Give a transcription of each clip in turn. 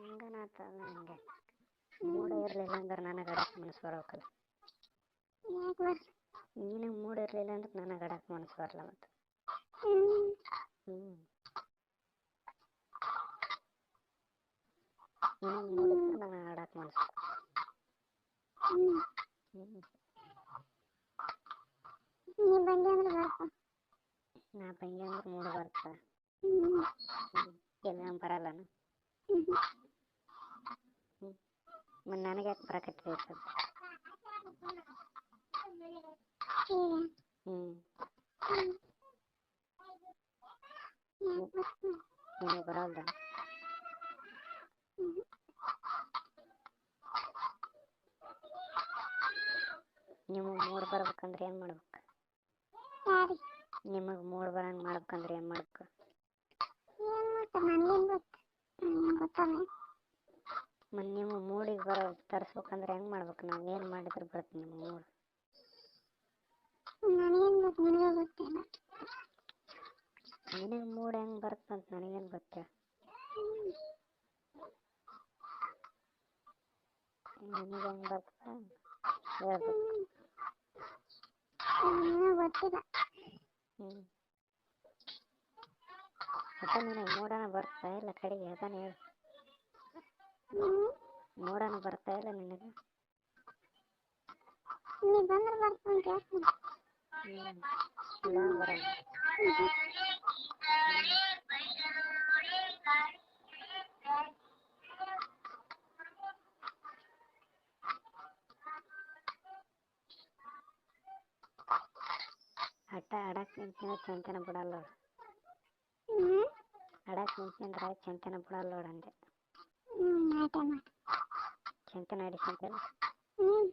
ಹಂಗನಾತದ ಹಂಗೆ ಮೂಡ ಇರಲಿಲ್ಲ ಅಂದ್ರೆ ನನಗೆ ಆಡಕ್ಕೆ ಮನಸ್ಸು ಬರೋಕಲ್ಲ ಯಾಕೆ ಬರ್ ನಿನಗೆ ಮೂಡ ಇರಲಿಲ್ಲ ಅಂದ್ರೆ ನನಗೆ ಆಡಕ್ಕೆ ಮನಸ್ಸು ಬರಲ್ಲ ಮತ್ತು ಹ್ಮ್ ಹ್ಞೂ ನಿನಗೆ ಮೂಡ ಇದ್ರೆ ನನಗೆ ಆಡಕ್ಕೆ ಮನಸ್ಸು ಹ್ಮ್ ಹ್ಞೂ ನೀ ಬಂದೆ ಅಂದ್ರೆ ಬರ್ಕೊ ನಾ ಬಂಗೆ ಅಂದ್ರೆ ಮೂಡ ಬರ್ತದೆ ಹ್ಮ್ ಹ್ಞೂ ಮತ್ತು ನನಗೆ ಯಾಕೆ ಬರಕತ್ತಿ ಸರ್ ಹ್ಞೂ ಹ್ಮ್. ನಿನಗೆ ಬರಲ್ದ ನಿಮಗೆ ಮೂಡ್ ಬರ್ಬೇಕಂದ್ರೆ ಏನು ಮಾಡ್ಬೇಕು? ನಿಮಗೆ ಮೂಡ್ ಬರಂಗೆ ಮಾಡ್ಬೇಕಂದ್ರೆ ಏನು ಮಾಡ್ಬೇಕು? ಗೊತ್ತಲ್ಲ ಮತ್ತು ನಿಮ್ಮ ಮೂಡಿಗೆ ಬರೋ ತರಿಸ್ಬೇಕಂದ್ರೆ ಹೆಂಗ್ ಮಾಡ್ಬೇಕು? ನಾವು ಏನು ಮಾಡಿದ್ರೆ ಬರುತ್ತೆ ನಿಮ್ಮ ಮೂಡ್? ನನಗೇನು ಗೊತ್ತು ನಿನಗೆ ಗೊತ್ತಿಲ್ಲ ನಿನಗೆ ಮೂಡ್ ಹೆಂಗೆ ಬರುತ್ತೆ ಅಂತ ನನಗೇನ್ ಗೊತ್ತೆ? ನಿನಗೆ ಹೆಂಗೆ ಬರ್ತದೆ ಹೇಳ್ಬೇಕು. ನನಗೆ ಗೊತ್ತಿಲ್ಲ. ಹ್ಞೂ ಒಟ್ಟು ನಿನಗೆ ಮೂಡನ ಬರ್ತಾ ಇಲ್ಲ ಕಡೆಗೆ? ಅದಾನೆ ಹೇಳು. ಹ್ಮ್ ಮೂಡನ ಬರ್ತಾ ಇಲ್ಲ ನಿನಗೆ ನೀ ಬಂದ್ರೆ ಬರ್ತೀನಿ ಕೇಳ್ತೀನಿ ಹ್ಞೂ ಇಲ್ಲ ಬರಲ್ಲ ಅಟ್ಟ ಆಡಕ್ಕೆ ನಿಂತಿನ ಚಂತನ ಬಿಡಲ್ಲ ನೋಡು ಹ್ಮ್ ಆಡಕ್ಕೆ ನಿಂತ್ಕೊಂಡ್ರೆ ಚಂತನ ಬಿಡಲ್ಲ ನೋಡು ಅಂದೆ ಹ್ಮ್ ಹ್ಮ್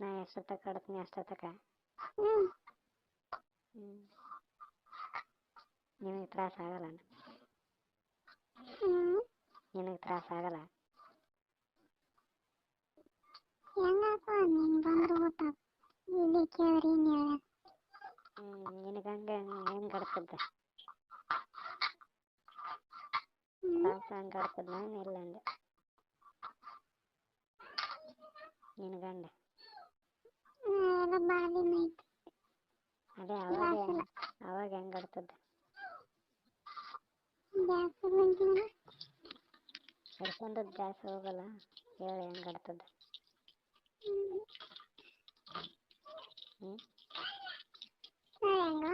ನಾ ಎಷ್ಟೊತ್ತಕ್ಕೆ ಕಡತ್ನಿ ಅಷ್ಟೊತ್ತಕ್ಕೆ ಹ್ಮ್ ನಿನಗೆ ತ್ರಾಸ ಆಗಲ್ಲ ನಿನಗೆ ತ್ರಾಸ ಆಗಲ್ಲ ಹೆಂಗಪ್ಪ ನೀನು ಹೆಂಗ್ ಇಲ್ಲಿ ಕೇಳ್ರಿ ತ್ರಾಸ ನಿನ್ ಇಲ್ಲ ಅಂದೆ ನಿನ್ನ ಗಂಡ ಅದೇ ಅವಾಗ ಅವಾಗ ಹೆಂಗೆ ಆಡ್ತದ? ಹಿಡ್ಕೊಂಡದ್ದು ಜಾಸ್ತಿ ಹೋಗಲ್ಲ ಹೇಳಿ ಹೆಂಗ್ ಆಡ್ತದ? ಹ್ಮ್? ಹೆಂಗೋ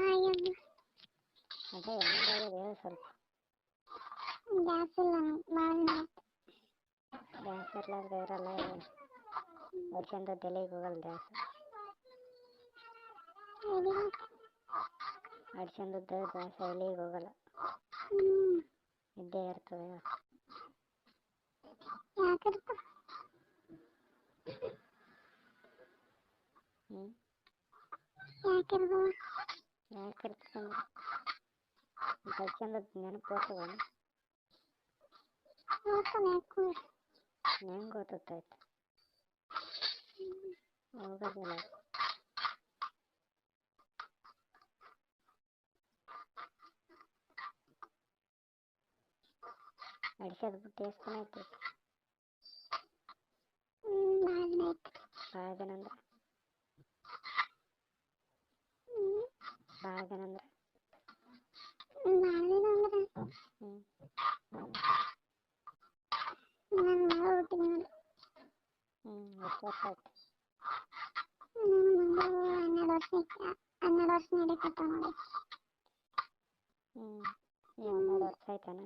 ಅದೇ ಹೆಂಗಾಗ್ಯದ ಹೇಳಿ ಸ್ವಲ್ಪ. ಜಾಸ್ತಿ ಇಲ್ಲ ಭಾಳ ದಿನ ಆಯ್ತು ಡ್ಯಾನ್ಸ್ ಇರ್ಲಾರ್ದೆ ಇರಲ್ಲ ಹೊಡ್ಕೊಂಡು ತಲೆಗೆ ಹೋಗಲ್ಲ ಡ್ಯಾನ್ಸ್ ಎಲ್ಲಿಗೆ ಅಡ್ಸ್ಕೊಂಡದ್ದು ಡ್ಯಾನ್ಸ್ ಎಲ್ಲಿಗೆ ಹೋಗಲ್ಲ ಹ್ಮ್ ಇದ್ದೇ ಇರ್ತದೆ ಯಾಕಿರ್ತ ಹ್ಞೂ ಯಾಕಿರ್ದು ಯಾಕೆ ಇರ್ತದಂದ್ರೆ ಅಡ್ಸ್ಕೊಂಡದ್ದು ನೆನಪು ಹೋಗ್ತದ ಹೋಗ್ತಾನೆ ಯಾಕೋ ಹೆಂಗೆ ಗೊತ್ತಾಯ್ತು ಹೋಗೋದಿಲ್ಲ ಅಡ್ಸೋದು ಬಿಟ್ಟು ಎಷ್ಟು ದಿನ ಆಯ್ತು ಹ್ಮ್ ಭಾಳ ದಿನ ಆಯ್ತು ಭಾಳ ದಿನ ಅಂದ್ರೆ ಹ್ಮ್ ಭಾಳ ದಿನ ಅಂದ್ರೆ ಹನ್ನೆರಡು ವರ್ಷ ಹನ್ನೆರಡು ವರ್ಷ ನಡೀತತ್ತ ನೋಡಿ ಹ್ಞೂ ಹನ್ನೆರಡು ಆಯ್ತಾನ